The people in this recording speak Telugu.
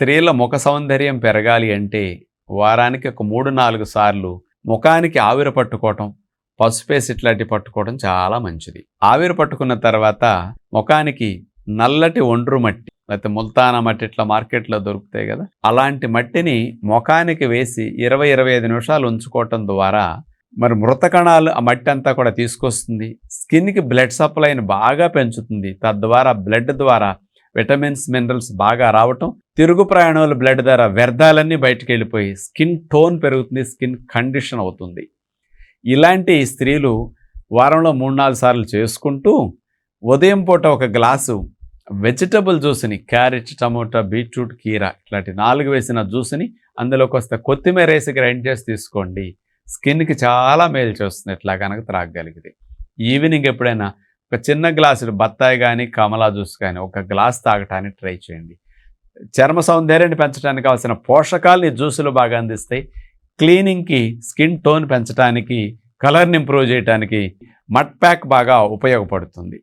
స్త్రీల ముఖ సౌందర్యం పెరగాలి అంటే వారానికి ఒక మూడు నాలుగు సార్లు ముఖానికి ఆవిరి పట్టుకోవటం పసుపేసి ఇట్లాంటి పట్టుకోవడం చాలా మంచిది. ఆవిరి పట్టుకున్న తర్వాత ముఖానికి నల్లటి ఒండ్రు మట్టి లేకపోతే ముల్తానా మట్టి ఇట్లా మార్కెట్లో దొరుకుతాయి కదా అలాంటి మట్టిని ముఖానికి వేసి ఇరవై ఇరవై ఐదు నిమిషాలు ఉంచుకోవటం ద్వారా మరి మృత కణాలు ఆ మట్టి అంతా కూడా తీసుకొస్తుంది. స్కిన్కి బ్లడ్ సప్లైని బాగా పెంచుతుంది. తద్వారా బ్లడ్ ద్వారా విటమిన్స్ మినరల్స్ బాగా రావటం తిరుగు ప్రయాణాలు బ్లడ్ ద్వారా వ్యర్థాలన్నీ బయటికి వెళ్ళిపోయి స్కిన్ టోన్ పెరుగుతుంది స్కిన్ కండిషన్ అవుతుంది. ఇలాంటి స్త్రీలు వారంలో మూడు నాలుగు సార్లు చేసుకుంటూ ఉదయం పూట ఒక గ్లాసు వెజిటబుల్ జ్యూస్ని క్యారెట్ టమోటా బీట్రూట్ కీర ఇట్లాంటి నాలుగు వేసిన జ్యూస్ని అందులో కొస్త కొత్తిమీర వేసి గ్రైండ్ చేసి తీసుకోండి. స్కిన్కి చాలా మేలు చేస్తుంది ఇట్లా కనుక త్రాగగలిగితే. ఈవినింగ్ ఎప్పుడైనా ఒక చిన్న గ్లాసులు బత్తాయి కానీ కమలా జ్యూస్ కానీ ఒక గ్లాస్ తాగటానికి ట్రై చేయండి. చర్మ సౌందర్యాన్ని పెంచడానికి కావాల్సిన పోషకాలు ఈ జ్యూసులు బాగా అందిస్తాయి. క్లీనింగ్కి స్కిన్ టోన్ పెంచడానికి కలర్ని ఇంప్రూవ్ చేయడానికి మట్ ప్యాక్ బాగా ఉపయోగపడుతుంది.